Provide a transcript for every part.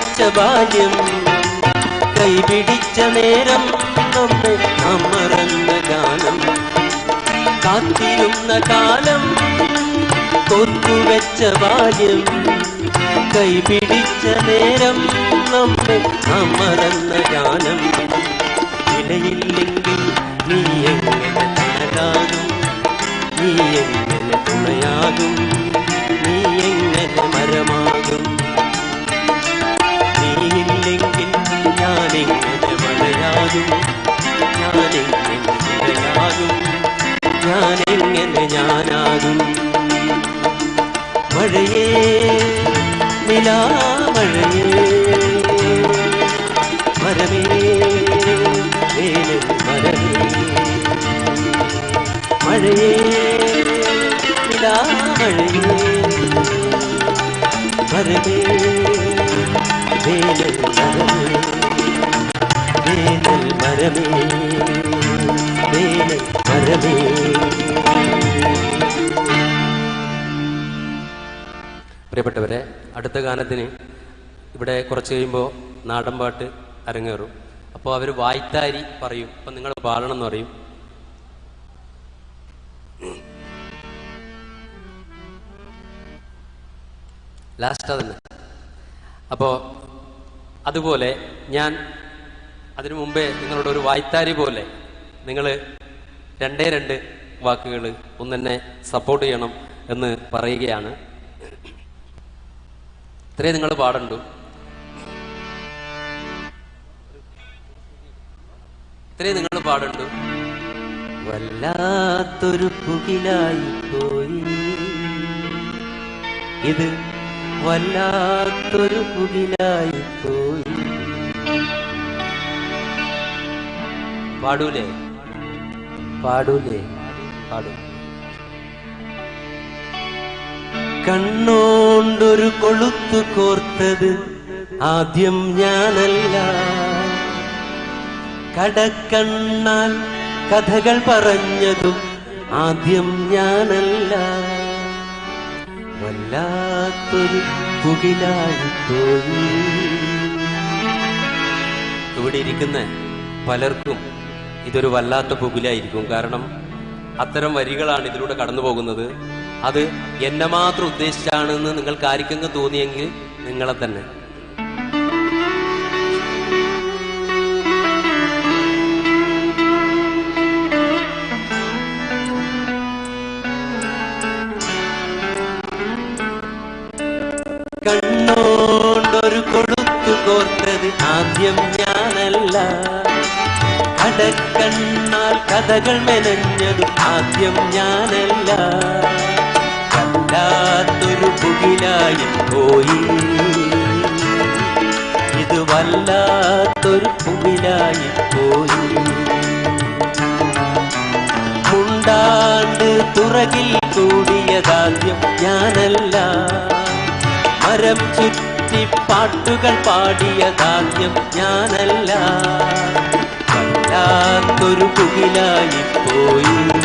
കോർത്തുവെച്ച ബാല്യം. കൈപിടിച്ച നേരം നമ്മെ അമറന്ന ഗാനം. കാത്തിരുന്ന കാലം കൊത്തുവെച്ച ബാല്യം. കൈപിടിച്ച നേരം നമ്മെ അമറന്ന ഗാനം. ഇടയില്ലെങ്കിൽ നീ എങ്ങനെ തനതാകും നീ എങ്ങനെ തുണയാകും? നീ എങ്ങനെ നിലാമഴയേ മരമേ വേനൽ മരമേ മഴയേ നിലാമഴയേ മരമേ വേനൽ മരമേ വേനൽ മരമേ വേനൽ മരമേ പ്രിയപ്പെട്ടവരെ അടുത്ത ഗാനത്തിന് ഇവിടെ കുറച്ച് കഴിയുമ്പോൾ നാടൻപാട്ട് അരങ്ങേറും. അപ്പോൾ അവർ വായ്ത്താരി പറയും. അപ്പം നിങ്ങൾ പാടണം എന്ന് പറയും. ലാസ്റ്റ് അതന്നെ. അപ്പോൾ അതുപോലെ ഞാൻ അതിനു മുമ്പേ നിങ്ങളുടെ ഒരു വായ്ത്താരി പോലെ നിങ്ങൾ രണ്ടേ രണ്ട് വാക്കുകൾ ഒന്നെന്നെ സപ്പോർട്ട് ചെയ്യണം എന്ന് പറയുകയാണ്. ഇത്രയും നിങ്ങൾ പാടണ്ടു? ഇത്രയും നിങ്ങൾ പാടണ്ടു? വല്ലാത്തൊരു പുകിലായി പോയി. ഇത് വല്ലാത്തൊരു പുകിലായി പോയി. പാടൂലേ? പാടൂലേ? പാടൂ. കണ്ണോണ്ടൊരു കൊളുത്തു കോർത്തത് ആദ്യം ഞാനല്ല. കടക്കണ്ണാൽ കഥകൾ പറഞ്ഞതും ആദ്യം ഞാനല്ല. വല്ലാത്തൊരു പുകിലായി തോന്നി. ഇവിടെ ഇരിക്കുന്ന പലർക്കും ഇതൊരു വല്ലാത്ത പുകിലായിരിക്കും. കാരണം അത്തരം വരികളാണ് ഇതിലൂടെ കടന്നു പോകുന്നത് അത് എന്നെ മാത്രം ഉദ്ദേശിച്ചാണെന്ന് നിങ്ങൾക്ക് ആർക്കെങ്കിലും തോന്നിയെങ്കിൽ നിങ്ങളെ തന്നെ. കണ്ണോണ്ടൊരു കൊടുത്തു കോർത്തത് ആദ്യം ഞാനല്ല. കടക്കണ്ണാൽ കഥകൾ മെനഞ്ഞത് ആദ്യം ഞാനല്ല. പോയി ഇത് വല്ലാത്തൊരു പുകിലായി പോയി മുണ്ടാണ്ട് തുറകിൽ കൂടിയതാദ്യം ഞാനല്ല. മരം ചുറ്റി പാട്ടുകൾ പാടിയതാദ്യം ഞാനല്ല. വല്ലാത്തൊരു പുകിലായി പോയി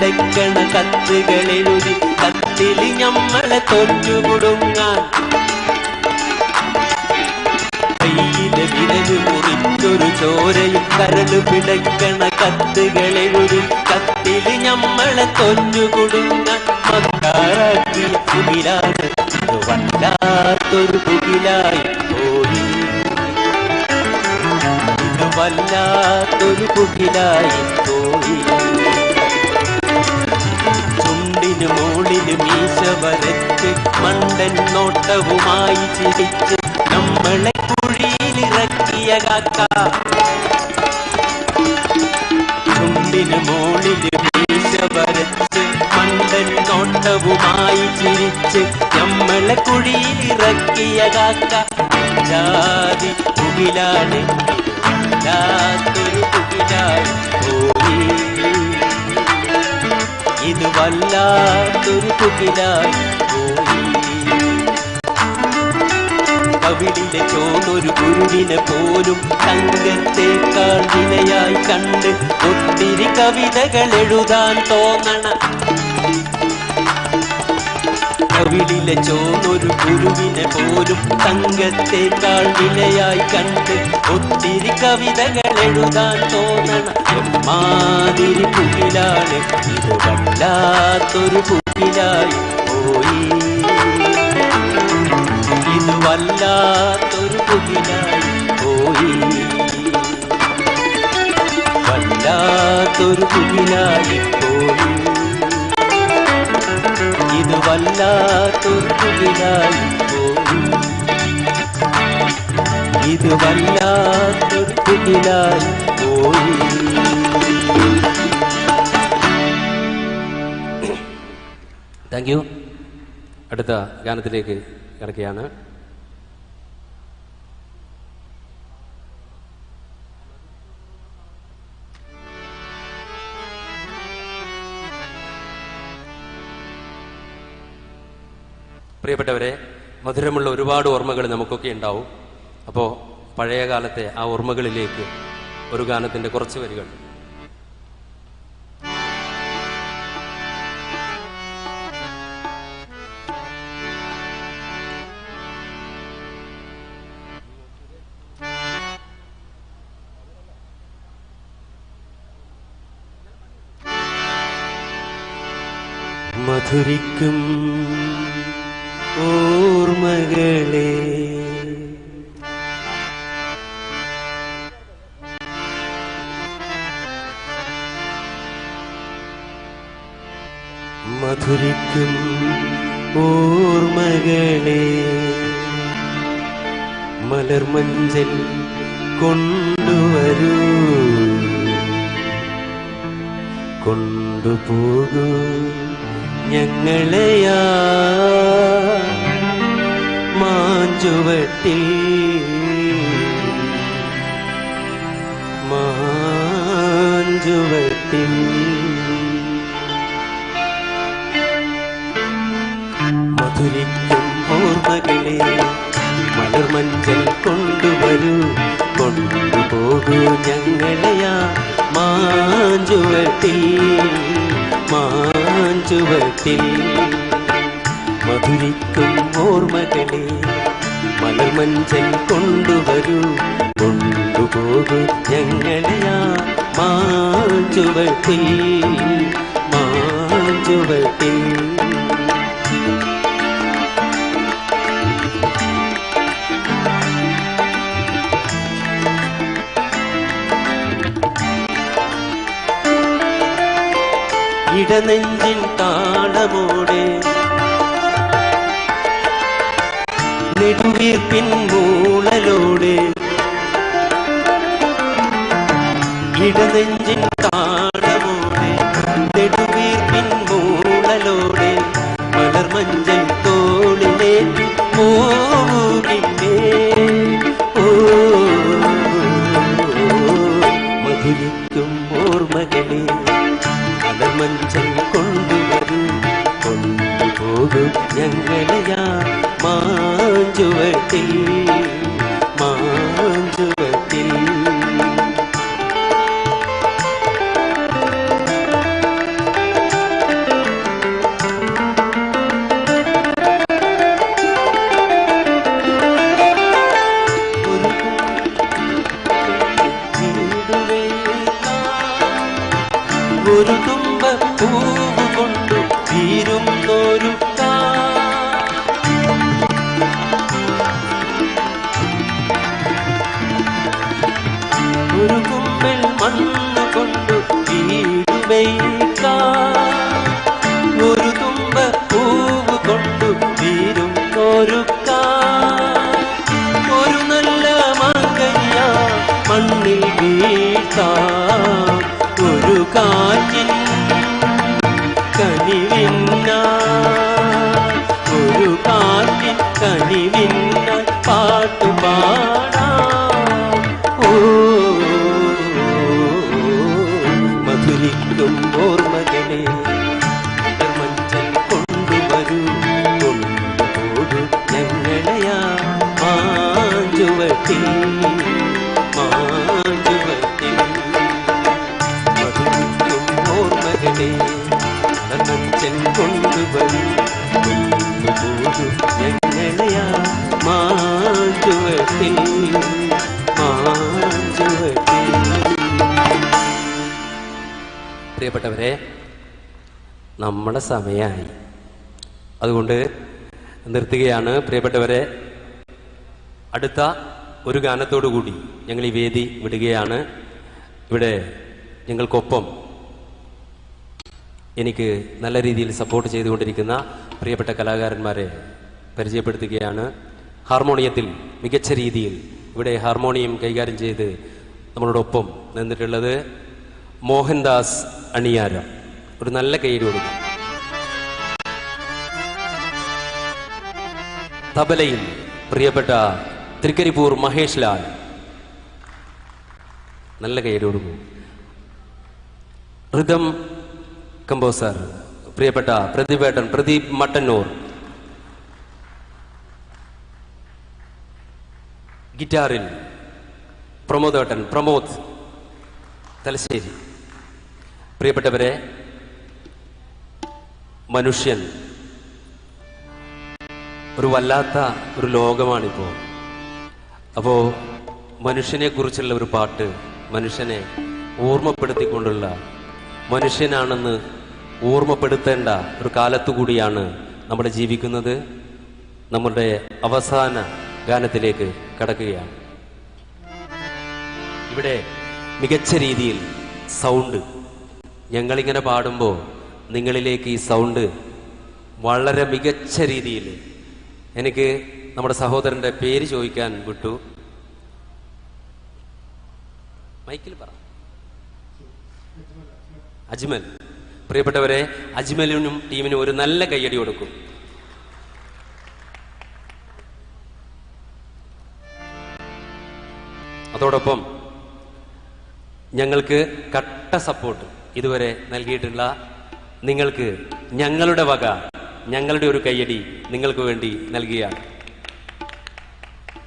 കരൾ കത്തുകളെഴുതി കത്തിൽ ഞമ്മളെ തൊറ്റുകുടുങ്ങാൻ കയ്യിലെ വിരൽ മുറിച്ചൊരു ചോരയും കരൾ പിടക്കണ കത്തുകളെഴുതി കത്തിൽ ഞമ്മളെ തൊറ്റുകുടുങ്ങാൻ മക്കാറാക്കിയ പുകിലാണ് ഇത് വല്ലാത്തൊരു പുകിലായി പോയി. വല്ലാത്തൊരു കുകിലായി പോയി. നോട്ടവുമായി ചിരിച്ച് നമ്മളെ കുഴിയിലിറക്കിയ കാക്ക. ചുണ്ടിന് മുകളിൽ വീശ വരച്ച് മണ്ടൻ നോട്ടവുമായി ചിരിച്ച് നമ്മളെ കുഴിയിലിറക്കിയ കാക്ക. ജാതി കുകിലാണ് വല്ലാത്തൊരു പുകിലായി പോയി ഇത് വല്ലാത്തൊരു പുകിലായി കവിളിലെ ചോന്നൊരു ഗുരുവിനെ പോലും തങ്കത്തേക്കാൾ വിലയായി കണ്ട് ഒത്തിരി കവിതകൾ എഴുതാൻ തോന്നണ. കവിളിലെ ചോന്നൊരു ഗുരുവിനെ പോലും തങ്കത്തേക്കാൾ വിലയായി കണ്ട് ഒത്തിരി കവിതകൾ എഴുതാൻ തോന്നണം. മാതിരി പുകിലാണ് ഇത് വല്ലാത്തൊരു പുകിലായി പോയി. വല്ലാത്തൊരു പുകിലായി പോയി. വല്ലാത്തൊരു പുകിലായി പോയി. ഇത് വല്ലാത്തൊരു പുകിലായി പോയി. ഇത് വല്ലാത്തൊരു പുകിലായി പോയി. താങ്ക് യു അടുത്ത ഗാനത്തിലേക്ക് കിടക്കുകയാണ് പ്രിയപ്പെട്ടവരെ മധുരമുള്ള ഒരുപാട് ഓർമ്മകൾ നമുക്കൊക്കെ ഉണ്ടാവും. അപ്പോൾ പഴയ കാലത്തെ ആ ഓർമ്മകളിലേക്ക് ഒരു ഗാനത്തിന്റെ കുറച്ച് വരികൾ. മധുരിക്കും മധുരിക്കും ഓർമ്മകളെ. മലർമഞ്ചൽ കൊണ്ടുവരൂ. കൊണ്ടുപോകൂ ഞങ്ങളെയാ. മാഞ്ചുവട്ടിൽ. മാഞ്ചുവട്ടിൽ. ഓർമ്മകളെ മലർമഞ്ചൽ കൊണ്ടുവരൂ. കൊണ്ടുപോകൂ ഞങ്ങളെയാ മാഞ്ചുവട്ടിൽ മാഞ്ചുവട്ടിൽ. മധുരിക്കും ഓർമ്മകളെ മലർമഞ്ചൽ കൊണ്ടുവരൂ. കൊണ്ടുപോകൂ ഞങ്ങളെയാ മാഞ്ചുവട്ടിൽ. മാഞ്ചുവട്ടിൽ ഇടനെഞ്ചിൻ താളമോടെ. നെടുവീർപ്പിൻ മൂളലോടെ ഇടനെഞ്ചിൻ താളമോടെ നെടുവീർപ്പിൻ മൂളലോടെ മലർമഞ്ചൻ തോളിലേറ്റി പോവുകില്ലേ not പ്രിയപ്പെട്ടവരെ നമ്മുടെ സമയമായി അതുകൊണ്ട് നിർത്തുകയാണ്. പ്രിയപ്പെട്ടവരെ അടുത്ത ഒരു ഗാനത്തോടു കൂടി ഞങ്ങൾ ഈ വേദി വിടുകയാണ്. ഇവിടെ ഞങ്ങൾക്കൊപ്പം എനിക്ക് നല്ല രീതിയിൽ സപ്പോർട്ട് ചെയ്തുകൊണ്ടിരിക്കുന്ന പ്രിയപ്പെട്ട കലാകാരന്മാരെ പരിചയപ്പെടുത്തുകയാണ്. ഹാർമോണിയത്തിൽ മികച്ച രീതിയിൽ ഇവിടെ ഹാർമോണിയം കൈകാര്യം ചെയ്ത് നമ്മളോടൊപ്പം നിന്നിട്ടുള്ളത് മോഹൻദാസ് അണിയാരം. ഒരു നല്ല കയ്യിൽ കൊടുക്കും. തബലയിൽ പ്രിയപ്പെട്ട തൃക്കരിപ്പൂർ മഹേഷ് ലാൽ. നല്ല കയ്യിൽ കൊടുക്കും. ഋതം കമ്പോസർ പ്രിയപ്പെട്ട പ്രതിപേട്ടൻ പ്രദീപ് മട്ടന്നൂർ. ഗിറ്റാറിൽ പ്രമോദേട്ടൻ പ്രമോദ് തലശ്ശേരി. പ്രിയപ്പെട്ടവരെ മനുഷ്യൻ ഒരു വല്ലാത്ത ഒരു ലോകമാണിപ്പോൾ അപ്പോൾ മനുഷ്യനെ കുറിച്ചുള്ള ഒരു പാട്ട് മനുഷ്യനെ ഓർമ്മപ്പെടുത്തിക്കൊണ്ടുള്ള മനുഷ്യനാണെന്ന് ഓർമ്മപ്പെടുത്തേണ്ട ഒരു കാലത്തുകൂടിയാണ് നമ്മൾ ജീവിക്കുന്നത്. നമ്മുടെ അവസാന ഗാനത്തിലേക്ക് കടക്കുകയാണ്. ഇവിടെ മികച്ച രീതിയിൽ സൗണ്ട്. ഞങ്ങളിങ്ങനെ പാടുമ്പോൾ നിങ്ങളിലേക്ക് ഈ സൗണ്ട് വളരെ മികച്ച രീതിയിൽ എനിക്ക് നമ്മുടെ സഹോദരന്റെ പേര് ചോദിക്കാൻ വിട്ടു. മൈക്കിൽ പറ. അജ്മൽ. പ്രിയപ്പെട്ടവരെ അജ്മലിനും ടീമിനും ഒരു നല്ല കയ്യടി കൊടുക്കും. അതോടൊപ്പം ഞങ്ങൾക്ക് കട്ട സപ്പോർട്ട് ഇതുവരെ നൽകിയിട്ടുള്ള നിങ്ങൾക്ക് ഞങ്ങളുടെ വക ഞങ്ങളുടെ ഒരു കയ്യടി നിങ്ങൾക്ക് വേണ്ടി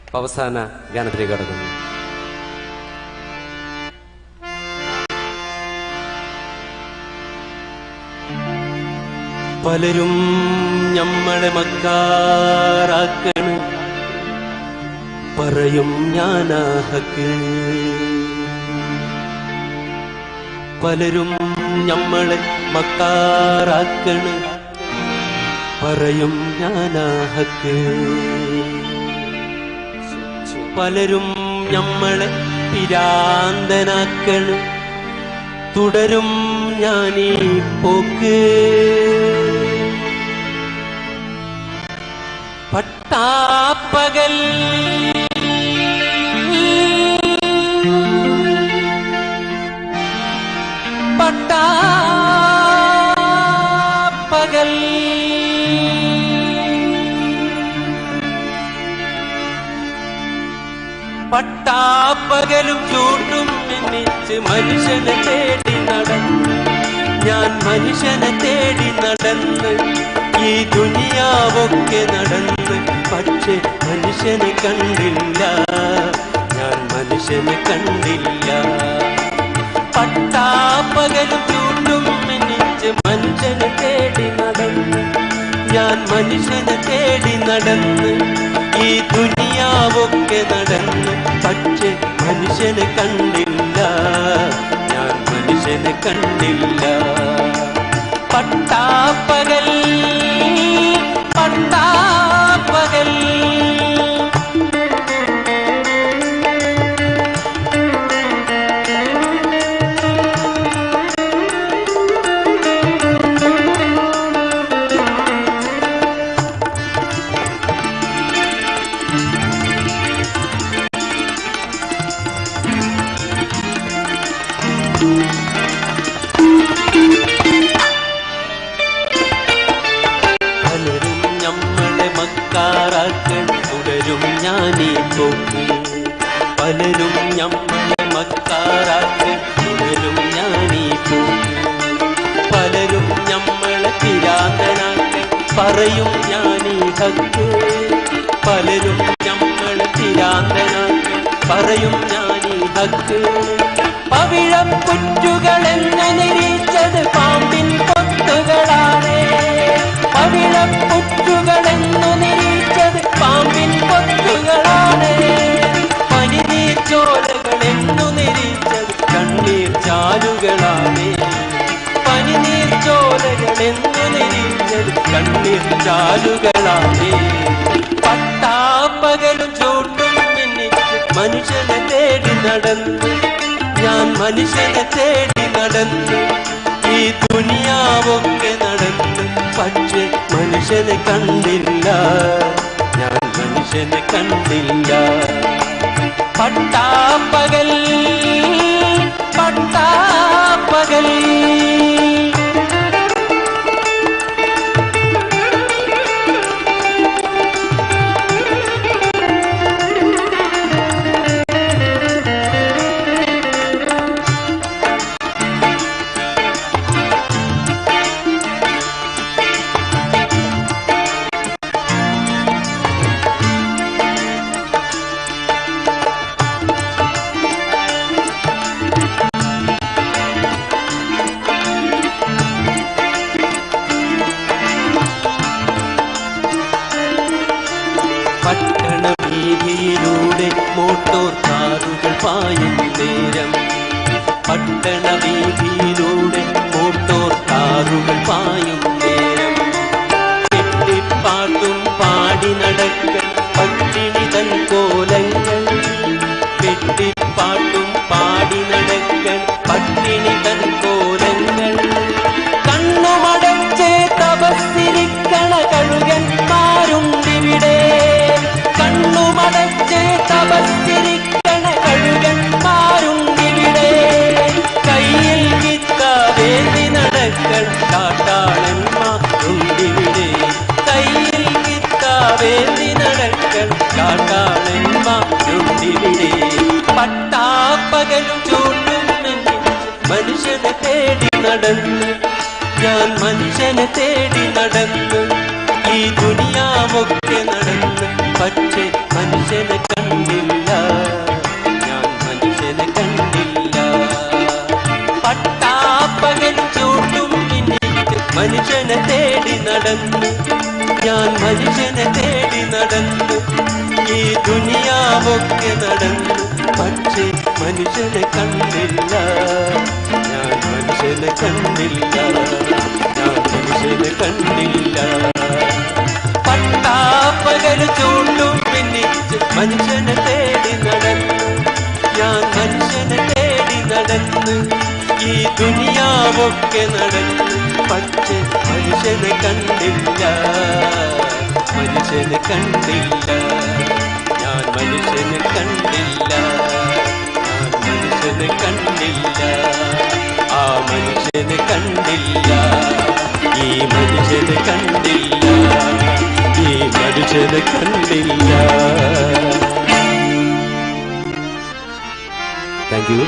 അപ്പൊ അവസാന ഗാനത്തിലേക്ക് കടക്കുന്നു. പലരും ഞമ്മളെ മക്കാറാക്കണ്. പറയും ഞാനാഹക്ക്. പലരും ഞമ്മളെ മക്കാറാക്കണ്. പറയും ഞാനാഹക്ക്. പലരും ഞമ്മളെ പിരാന്തനാക്കണ്. തുടരും ഞാനീ പോക്ക്. പട്ടാപ്പകൽ പട്ടാപ്പകൽ. പട്ടാപ്പകലും ചൂട്ടും മിന്നിച്ച് മനുഷ്യനെ തേടി നടന്നു. ഞാൻ മനുഷ്യനെ തേടി നടന്ന് ഈ ദുനിയാവൊക്കെ നടന്ന് പക്ഷെ മനുഷ്യനെ കണ്ടില്ല. ഞാൻ മനുഷ്യനെ കണ്ടില്ല. പട്ടാപ്പകലും ചൂണ്ടും മിനിച്ച് മനുഷ്യനെ തേടി നടന്ന് ഞാൻ മനുഷ്യനെ തേടി നടന്ന് ഈ ദുനിയാവൊക്കെ നടന്ന് പക്ഷെ മനുഷ്യനെ കണ്ടില്ല. ഞാൻ മനുഷ്യനെ കണ്ടില്ല. പട്ടാപ്പകൽ കണ്ണീർ ചാലുകളാണ് പട്ടാപ്പകലും ചോട്ടും മനുഷ്യനെ തേടി നടന്നു. ഞാൻ മനുഷ്യനെ തേടി നടന്നു. ഈ ദുനിയാവൊക്കെ നടന്നു. പക്ഷെ മനുഷ്യനെ കണ്ടില്ല. ഞാൻ മനുഷ്യനെ കണ്ടില്ല. പട്ടാപ്പകൽ പട്ടാപ്പകൽ. കണ്ടില്ല ഞാൻ മനുഷ്യനെ കണ്ടില്ല പട്ടാപ്പകൽ ചൂണ്ടും പിന്നിച്ച് മനുഷ്യനെ തേടി നടന്നു ഞാൻ മനുഷ്യനെ തേടി നടന്നു ഈ ദുനിയാവൊക്കെ നടന്നു പക്ഷെ മനുഷ്യനെ കണ്ടില്ല. മനുഷ്യനെ കണ്ടില്ല. ഞാൻ മനുഷ്യനെ കണ്ടില്ല. ഞാൻ മനുഷ്യനെ കണ്ടില്ല. മനുഷ്യനെ കണ്ടില്ല. ഈ മനുഷ്യനെ കണ്ടില്ല. ഈ മനുഷ്യനെ കണ്ടില്ല. താങ്ക് യു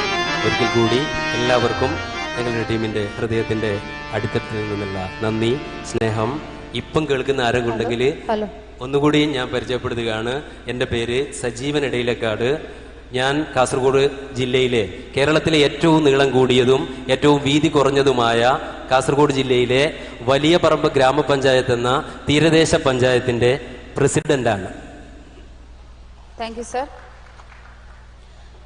ഒരിക്കൽ കൂടി എല്ലാവർക്കും ഞങ്ങളുടെ ടീമിന്റെ ഹൃദയത്തിന്റെ അടിത്തട്ടിൽ നിന്നുള്ള നന്ദി സ്നേഹം. ഇപ്പം കേൾക്കുന്ന ആരെങ്കിലും ഉണ്ടെങ്കിൽ ഹലോ ഒന്നുകൂടി ഞാൻ പരിചയപ്പെടുത്തുകയാണ്. എന്റെ പേര് സജീവൻ ഇടയിലക്കാട്. ഞാൻ കാസർഗോഡ് ജില്ലയിലെ കേരളത്തിലെ ഏറ്റവും നീളം കൂടിയതും ഏറ്റവും വീതി കുറഞ്ഞതുമായ കാസർഗോഡ് ജില്ലയിലെ വലിയ പറമ്പ് ഗ്രാമപഞ്ചായത്ത് എന്ന തീരദേശ പഞ്ചായത്തിന്റെ പ്രസിഡന്റാണ്. താങ്ക് യു സർ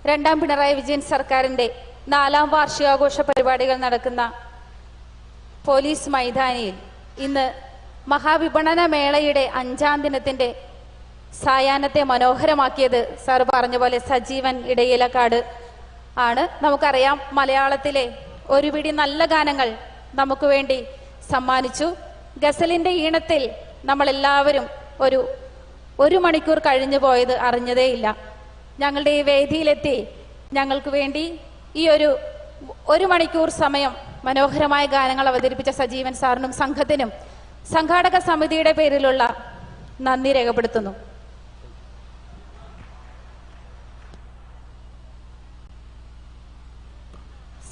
രണ്ടാം പിണറായി വിജയൻ സർക്കാരിന്റെ നാലാം വാർഷികാഘോഷ പരിപാടികൾ നടക്കുന്ന പോലീസ് മൈതാനിയിൽ ഇന്ന് മഹാവിപണന മേളയുടെ അഞ്ചാം ദിനത്തിന്റെ സായാഹ്നത്തെ മനോഹരമാക്കിയത് സാർ പറഞ്ഞ പോലെ സജീവൻ ഇടയിലക്കാട് ആണ്. നമുക്കറിയാം മലയാളത്തിലെ ഒരു പിടി നല്ല ഗാനങ്ങൾ നമുക്ക് വേണ്ടി സമ്മാനിച്ചു. ഗസലിന്റെ ഈണത്തിൽ നമ്മളെല്ലാവരും ഒരു ഒരു മണിക്കൂർ കഴിഞ്ഞു പോയത് അറിഞ്ഞതേയില്ല ഞങ്ങളുടെ ഈ വേദിയിലെത്തി ഞങ്ങൾക്ക് വേണ്ടി ഈ ഒരു ഒരു മണിക്കൂർ സമയം മനോഹരമായ ഗാനങ്ങൾ അവതരിപ്പിച്ച സജീവൻ സാറിനും സംഘത്തിനും സംഘാടക സമിതിയുടെ പേരിലുള്ള നന്ദി രേഖപ്പെടുത്തുന്നു.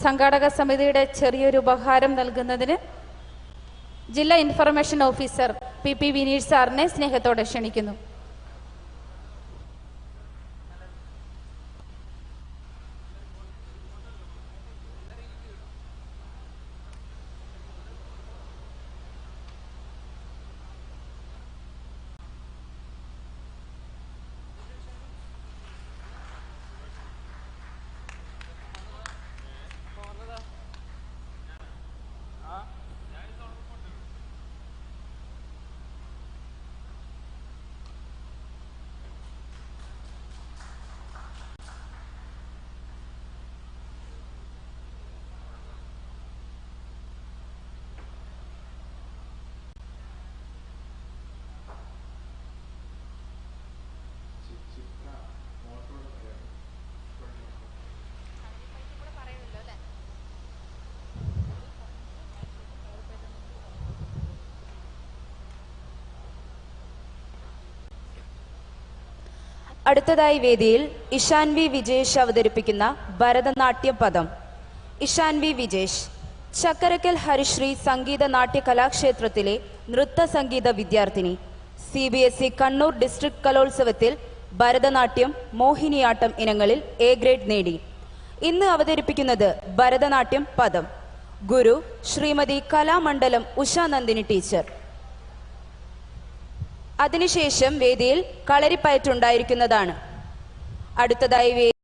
സംഘാടക സമിതിയുടെ ചെറിയൊരു ഉപഹാരം നൽകുന്നതിന് ജില്ലാ information officer P P Vineesh സാറിനെ സ്നേഹത്തോടെ ക്ഷണിക്കുന്നു. അടുത്തതായി വേദിയിൽ ഇഷാൻ വി വിജേഷ് അവതരിപ്പിക്കുന്ന ഭരതനാട്യ പദം. ഇഷാൻ വി വിജേഷ് ചക്കരക്കൽ ഹരിശ്രീ സംഗീത നാട്യ കലാക്ഷേത്രത്തിലെ നൃത്ത സംഗീത വിദ്യാർത്ഥിനി C B S E Kannur district കലോത്സവത്തിൽ ഭരതനാട്യം മോഹിനിയാട്ടം ഇനങ്ങളിൽ എ ഗ്രേഡ് നേടി. ഇന്ന് അവതരിപ്പിക്കുന്നത് ഭരതനാട്യം പദം. ഗുരു ശ്രീമതി കലാമണ്ഡലം ഉഷാനന്ദിനി ടീച്ചർ. അതിനുശേഷം വേദിയിൽ കളരിപ്പയറ്റുണ്ടായിരിക്കുന്നതാണ് അടുത്തതായി